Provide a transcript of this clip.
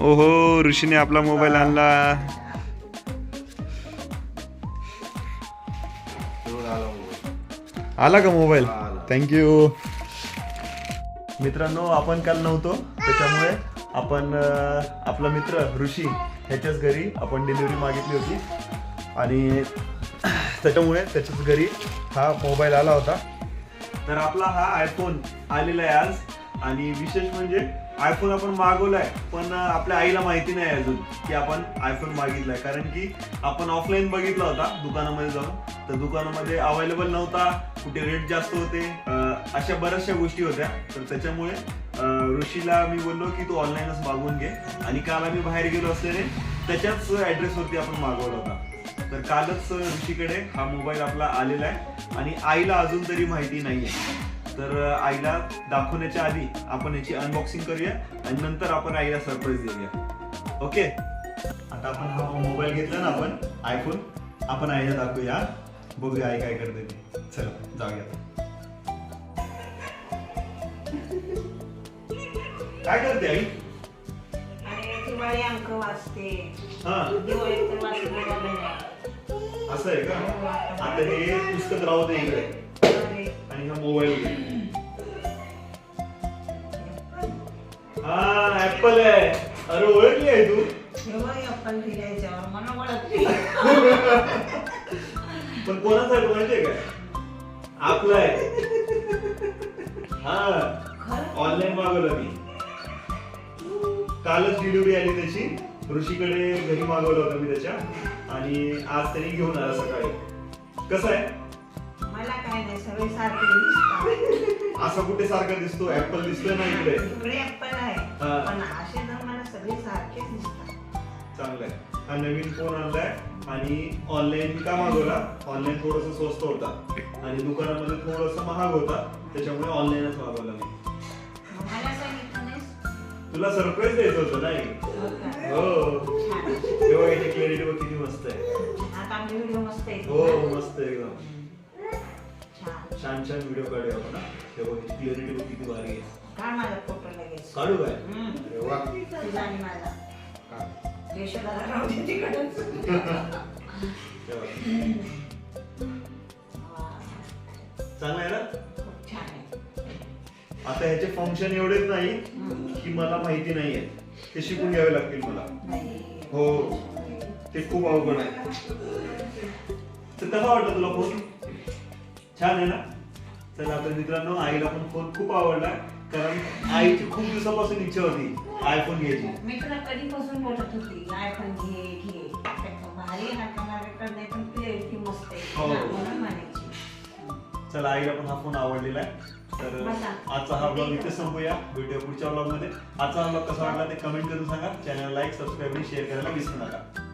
ओहो ऋषीने आपला मोबाईल आणला. आला का मोबाईल? थँक्यू मित्रांनो आपण काल नव्हतो त्याच्यामुळे आपण आपला मित्र ऋषी ह्याच्याच घरी आपण डिलिव्हरी मागितली होती. आणि त्याच्यामुळे त्याच्याच घरी हा मोबाईल आला होता. तर आपला हा आयफोन आलेला आहे आज. आणि विशेष म्हणजे आयफोन आपण मागवलाय पण आपल्या आईला माहिती नाही अजून की आपण आयफोन मागितलाय. कारण की आपण ऑफलाईन बघितला होता दुकानामध्ये जाऊन. तर दुकानामध्ये अवेलेबल नव्हता कुठे रेट जास्त होते अशा बऱ्याचशा गोष्टी होत्या. तर त्याच्यामुळे ऋषीला मी बोललो की तू ऑनलाईनच मागवून घे. आणि काल आम्ही बाहेर गेलो असल्याने त्याच्याच ऍड्रेसवरती आपण मागवला होता. तर कालच ऋषीकडे हा मोबाईल आपला आलेला आहे. आणि आईला अजून तरी माहिती नाहीये. तर आईला दाखवण्याच्या आधी आपण याची अनबॉक्सिंग करूया आणि नंतर आपण आईला सरप्राईज देऊया. ओके आता आपण हा मोबाईल घेतला ना आपण आयफोन आपण आईला दाखवूया. बघूया आई काय करते ते. चला जाऊया. काय करते आई? अंक वाचते. हा. असं आहे का? आता हे पुस्तक राहू दे इकडे. आणि हा मोबाईल. हा ऍपल आहे. अरे ओळखली आहे तू? पण कोणासाठी माहितीये काय आपलं आहे. हा ऑनलाईन मागवलं मी. कालच डिलिव्हरी आली त्याची. ऋषीकडे घरी मागवलं होतं मी त्याच्या. आणि आज त्यांनी घेऊन आला सकाळी. कसं आहे? सगळे सारखे दिसतात. असा कुठे सारखा दिसतो? ऍपल दिसतोय ना इकडे? इकडे ऍपल आहे. हा. पण असे जर मला सगळे सारखेच दिसतात. चांगला आहे. हा नवीन फोन आणलाय आणि ऑनलाईन का मागवला? ऑनलाईन थोडस स्वस्त होता. आणि दुकानामध्ये थोडस महाग होता. त्याच्यामुळे ऑनलाईनच मागवला मी. तुला सरप्राईज द्यायचं होतं नाही हो? हो. तेव्हा याची क्लॅरिटी किती मस्त आहे. हो मस्त आहे एकदम. छान छान व्हिडिओ काढूया आपण हा. तेव्हा याची क्लॅरिटी बघ किती भारी आहे काढ माझा फोटो लगेच काढू काय हम्म. अरे वा. तुझा आणि माझा का? यशोदाला राहू दे तिकडच तेव्हा. चांगलं आहे ना खूप छान आहे आता ह्याचे फंक्शन एवढेच नाही हम्म. की मला माहिती नाहीये ते शिकून घ्यावे लागतील मला नाही. हो. ते खूप अवघड आहे तर कसा वाटला तुला फोन छान आहे ना? चला आता मित्रांनो आईला पण फोन खूप आवडला कारण आईची खूप दिवसापासून इच्छा होती आयफोन घ्यायची. मी तुला कधीपासून बोलत होती आयफोन घे घे. भारी मस्त हो. चला आईला पण हा फोन आवडलेला आहे. तर. आजचा हा ब्लॉग इथे संपूया. भेटूया पुढच्या ब्लॉगमध्ये. आजचा हा ब्लॉग कसा वाटला ते कमेंट करून सांगा. चॅनल लाईक सबस्क्राईब आणि शेअर करायला विसरू नका.